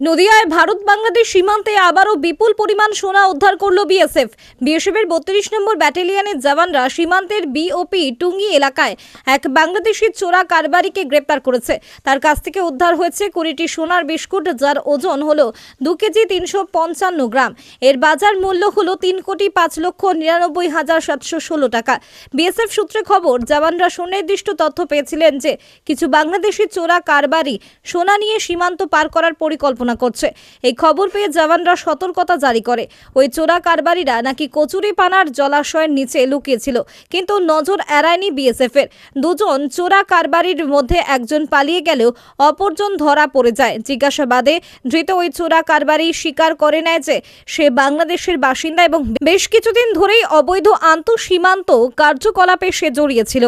নদিয়ায় ভারত বাংলাদেশ সীমান্তে আবারও বিপুল পরিমাণ সোনা উদ্ধার করল বিএসএফ। বিএসএফের বত্রিশ নম্বর ব্যাটালিয়নের জওয়ানরা সীমান্তের বিওপি টুঙ্গি এলাকায় এক বাংলাদেশি চোরা কারবারিকে গ্রেপ্তার করেছে। তার কাছ থেকে উদ্ধার হয়েছে কুড়িটি সোনার বিস্কুট, যার ওজন হলো দু কেজি তিনশো পঞ্চান্ন গ্রাম। এর বাজার মূল্য হলো তিন কোটি পাঁচ লক্ষ নিরানব্বই হাজার সাতশো ষোলো টাকা। বিএসএফ সূত্রে খবর, জওয়ানরা সুনির্দিষ্ট তথ্য পেয়েছিলেন যে, কিছু বাংলাদেশি চোরা কারবারি সোনা নিয়ে সীমান্ত পার করার পরিকল্পনা করছে। এই খবর পেয়ে জওয়ানরা সতর্কতা জারি করে। ওই চোরা কারবারিরা নাকি কচুরি পানার জলাশয়ের নিচে লুকিয়েছিল, কিন্তু নজর এড়ায়নি বিএসএফ এর দুজন চোরা কারবারির মধ্যে একজন পালিয়ে গেলেও অপরজন ধরা পড়ে যায়। জিজ্ঞাসাবাদে ধৃত ওই চোরা কারবারি স্বীকার করে নেয় যে, সে বাংলাদেশের বাসিন্দা এবং বেশ কিছুদিন ধরেই অবৈধ আন্তঃসীমান্ত কার্যকলাপে সে জড়িয়েছিল